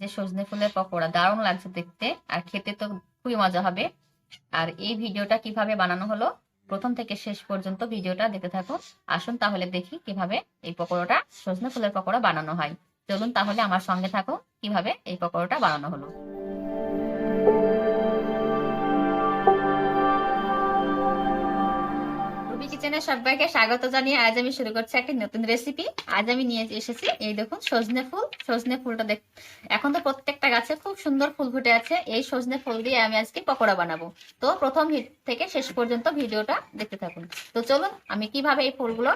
যে সজনে ফুলের পকোড়া, দারুণ লাগছে দেখতে। আর খেতে তো খুবই মজা হবে। আর এই ভিডিওটা কীভাবে বানানো হলো, প্রথম থেকে শেষ পর্যন্ত ভিডিওটা দেখতে থাকো আসুন তাহলে দেখি কীভাবে এই পকোড়াটা, সজনে ফুলের পকোড়া বানানো হয়। চলুন তাহলে আমার সঙ্গে থাকো কীভাবে এই পকোড়াটা বানানো হলো। কিচেনে সবাইকে স্বাগত জানিয়ে আজ আমি শুরু করছি একটা নতুন রেসিপি আজ আমি নিয়ে এসেছি, এই দেখুন, সজনে ফুল, সজনে ফুলটা দেখ এখন তো প্রত্যেকটা গাছে খুব সুন্দর ফুল ফুটে আছে, এই সজনে ফুল দিয়ে আমি আজকে পকোড়া বানাবো। তো প্রথম থেকে শেষ পর্যন্ত ভিডিওটা দেখতে থাকুন। তো চলুন, আমি কীভাবে এই ফুলগুলো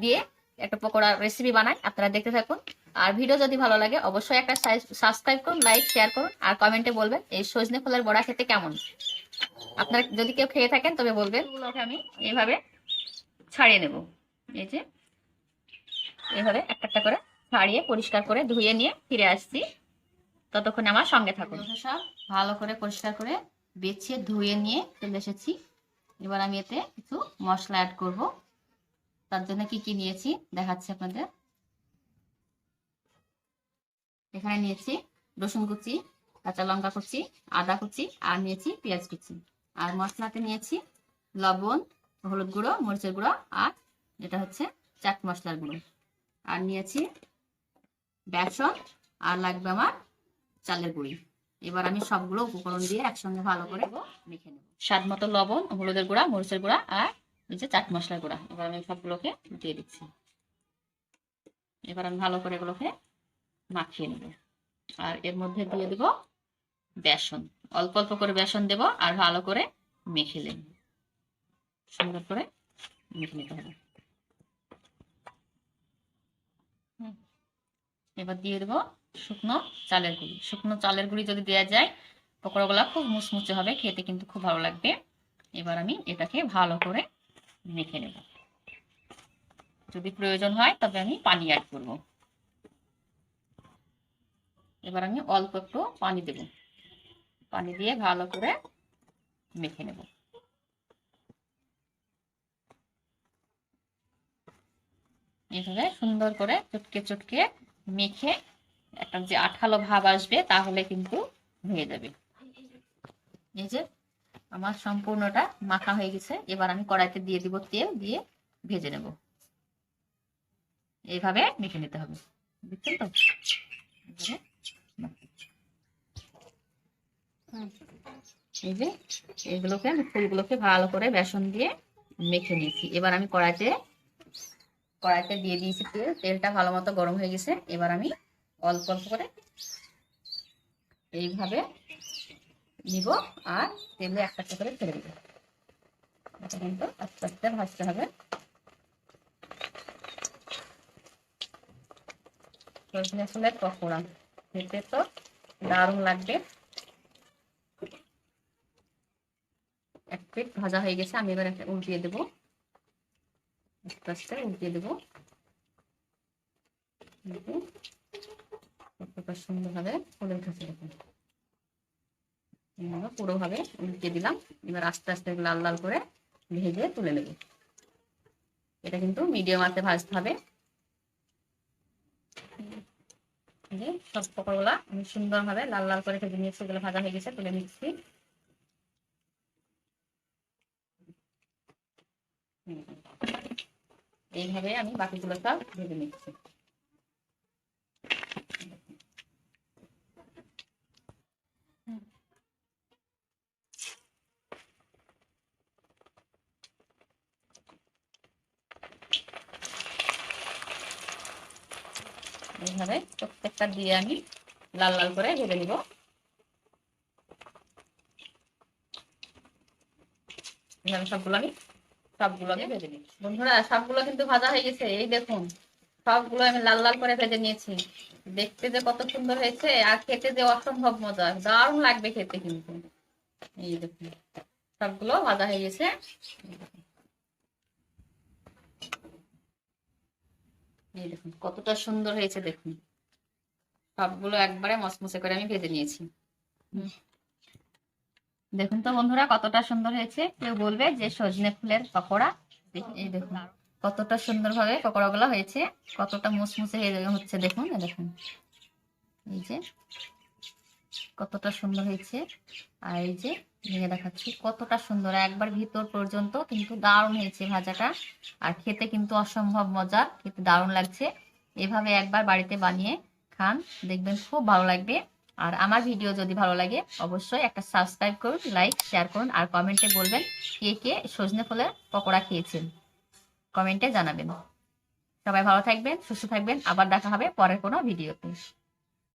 দিয়ে একটা পকোড়া রেসিপি বানাই, আপনারা দেখতে থাকুন। আর ভিডিও যদি ভালো লাগে, অবশ্যই একটা সাবস্ক্রাইব করুন লাইক শেয়ার করুন, আর কমেন্টে বলবেন এই সজনে ফুলের বড়া খেতে কেমন। আপনারা যদি কেউ খেয়ে থাকেন তবে বলবেন। এগুলোকে আমি এইভাবে ছাড়িয়ে নেব। এই যে এইভাবে একটা একটা করে ছাড়িয়ে পরিষ্কার করে ধুয়ে নিয়ে ফিরে আসছি। ততক্ষণ আমার সঙ্গে থাকুন। সব ভালো করে পরিষ্কার করে বেছে ধুয়ে নিয়ে চলে এসেছি। এবার আমি এতে কিছু মশলা অ্যাড করব। তার জন্য কি কি নিয়েছি দেখাচ্ছি আপনাদের। এখানে নিয়েছি রসুন কুচি কাঁচা লঙ্কা কুচি আদা কুচি আর নিয়েছি পেঁয়াজ কুচি। আর মশলাতে নিয়েছি লবণ, হলুদ গুঁড়ো, মরিচের গুঁড়ো আর যেটা হচ্ছে চাট মশলার গুঁড়ো। আর নিয়েছি বেসন আর লাগবে আমার চালের গুঁড়ি। এবার আমি সবগুলো উপকরণ দিয়ে একসঙ্গে ভালো করে মেখে নেব। স্বাদ মতো লবণ, হলুদের গুঁড়া, মরিচের গুঁড়া আর যে চাট মশলার গুঁড়া। এবার আমি সবগুলোকে দিয়ে দিচ্ছি। এবার আমি ভালো করে এগুলোকে মাখিয়ে নেব। আর এর মধ্যে দিয়ে দেব বেসন, অল্প অল্প করে বেসন দেব আর ভালো করে মেখে নেব। সুন্দর করে মেখে নিতে হবে। এবার দিয়ে দেবো শুকনো চালের গুঁড়ি। শুকনো চালের গুঁড়ি যদি দেওয়া যায়, পকোড়াগুলো খুব মুচমুচে হবে, খেতে কিন্তু খুব ভালো লাগবে। এবার আমি এটাকে ভালো করে মেখে নেব। যদি প্রয়োজন হয়, তবে আমি পানি অ্যাড করব। এবার আমি অল্প একটু পানি দেব। পানি দিয়ে ভালো করে মেখে নেব। এইভাবে সুন্দর করে চটকে চটকে মেখে একটা যে আঠালো ভাব আসবে তাহলে কিন্তু হয়ে যাবে। এই যে আমার সম্পূর্ণটা মাখা হয়ে গেছে, এবার আমি কড়াইতে দিয়ে দিব তেল, দিয়ে ভেজে নেব। এইভাবে মেখে নিতে হবে। বুঝছেন তো এবারে হুম। এই যে এগুলোকে আমি ফুলগুলোকে ভালো করে বেসন দিয়ে মেখে নিয়েছি। এবার আমি কড়াইতে কড়াইতে দিয়ে দিয়েছি তেল। তেলটা ভালো মতো গরম হয়ে গেছে। এবার আমি অল্প অল্প করে এইভাবে নিব আর তেলে একটা একটা করে ছেড়ে দিব। কিন্তু আস্তে আস্তে ভাজতে হবে। সজনে ফুলের পকোড়া। খেতে তো দারুণ লাগবে। এক প্লেট ভাজা হয়ে গেছে, আমি এবার একটা উল্টিয়ে দেবো। আস্তে আস্তে উল্টিয়ে দেবো। সুন্দরভাবে ফুলে উঠেছে পুরোভাবে উল্টে দিলাম। এবার আস্তে আস্তে লাল লাল করে ভেজে তুলে নেব। এটা কিন্তু মিডিয়াম আঁচে ভাজতে হবে। সব পকোড়গুলা আমি সুন্দরভাবে লাল লাল করে ভেজে নিয়েছি ভাজা হয়ে গেছে, তুলে নিচ্ছি। এইভাবে আমি বাকিগুলো সব ভেজে নিচ্ছি। এইভাবে প্রত্যেকটা দিয়ে আমি লাল লাল করে ভেজে নিব। এভাবে সবগুলো আমি ভেজে নিচ্ছি। বন্ধুরা সবগুলো কিন্তু ভাজা হয়ে গেছে। এই দেখুন সবগুলো আমি লাল লাল করে ভেজে নিয়েছি। দেখতে যে কত সুন্দর হয়েছে আর খেতে যে অসম্ভব মজা। দারুণ লাগবে খেতে কিন্তু। এই দেখুন সবগুলো ভাজা হয়ে গেছে। এই দেখুন। কতটা সুন্দর হয়েছে দেখুন। সবগুলো একবারে মসমসে করে আমি ভেজে নিয়েছি। হুম। দেখুন তো বন্ধুরা, কতটা সুন্দর হয়েছে। কেউ বলবে যে সজনে ফুলের পকোড়া। এই দেখুন, কতটা সুন্দর ভাবে পকোড়া গুলো হয়েছে। কতটা মুসমুসে হয়ে হচ্ছে দেখুন দেখুন। এই যে, কতটা সুন্দর হয়েছে। আর এই যে ভেঙে দেখাচ্ছি, কতটা সুন্দর। একবার ভিতর পর্যন্ত কিন্তু দারুণ হয়েছে ভাজাটা। আর খেতে কিন্তু অসম্ভব মজা খেতে দারুণ লাগছে। এভাবে একবার বাড়িতে বানিয়ে খান, দেখবেন খুব ভালো লাগবে। আর আমার ভিডিও যদি ভালো লাগে, অবশ্যই একটা সাবস্ক্রাইব করুন লাইক শেয়ার করুন, আর কমেন্টে বলবেন কে কে সজনে ফুলের পকোড়া খেয়েছেন। কমেন্টে জানাবেন। সবাই ভালো থাকবেন, সুস্থ থাকবেন, আবার দেখা হবে পরের কোনো ভিডিওতে